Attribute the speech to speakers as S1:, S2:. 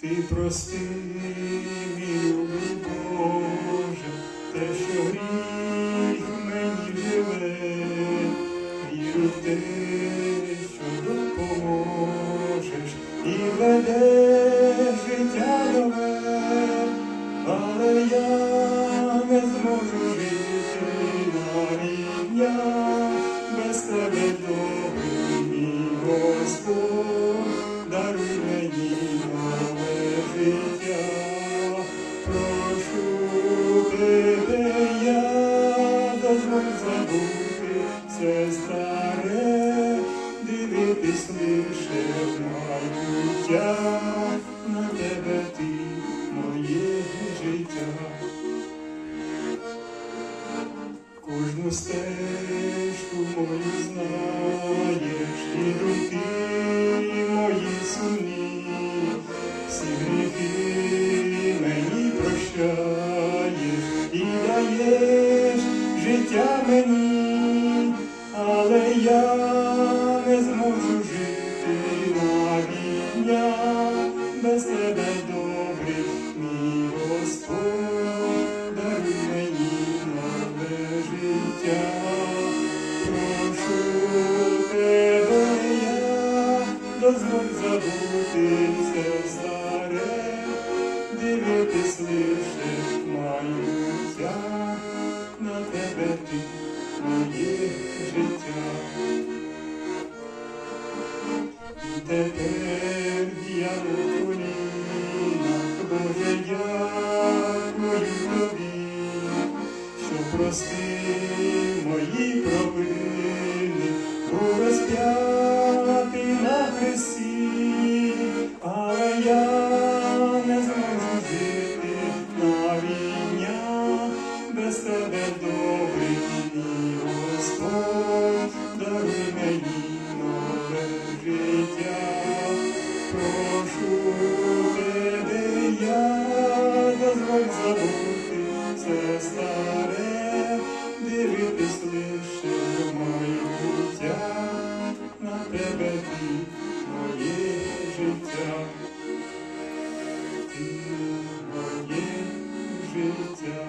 S1: Ти прости, мій любий Боже, те, що гріх мені живе, і в тебе. Господь, даруй мені нове життя, прошу тебе, я дозволь забути все старе, дивитись лише в на тебе ти моє життя. Кожну стежку даєш життя мені, але я не зможу жити навіть дня без тебе добрий, мій Господь, мені життя. Прошу тебе я, дозволь забути все старе, дивитись лише тепер я у колінах, Боже, дякую що прости мої провини, був розп'ятий на хресті, дозволь забути все старе, дивитись лише в моє на тебе ти, життя, ти життя.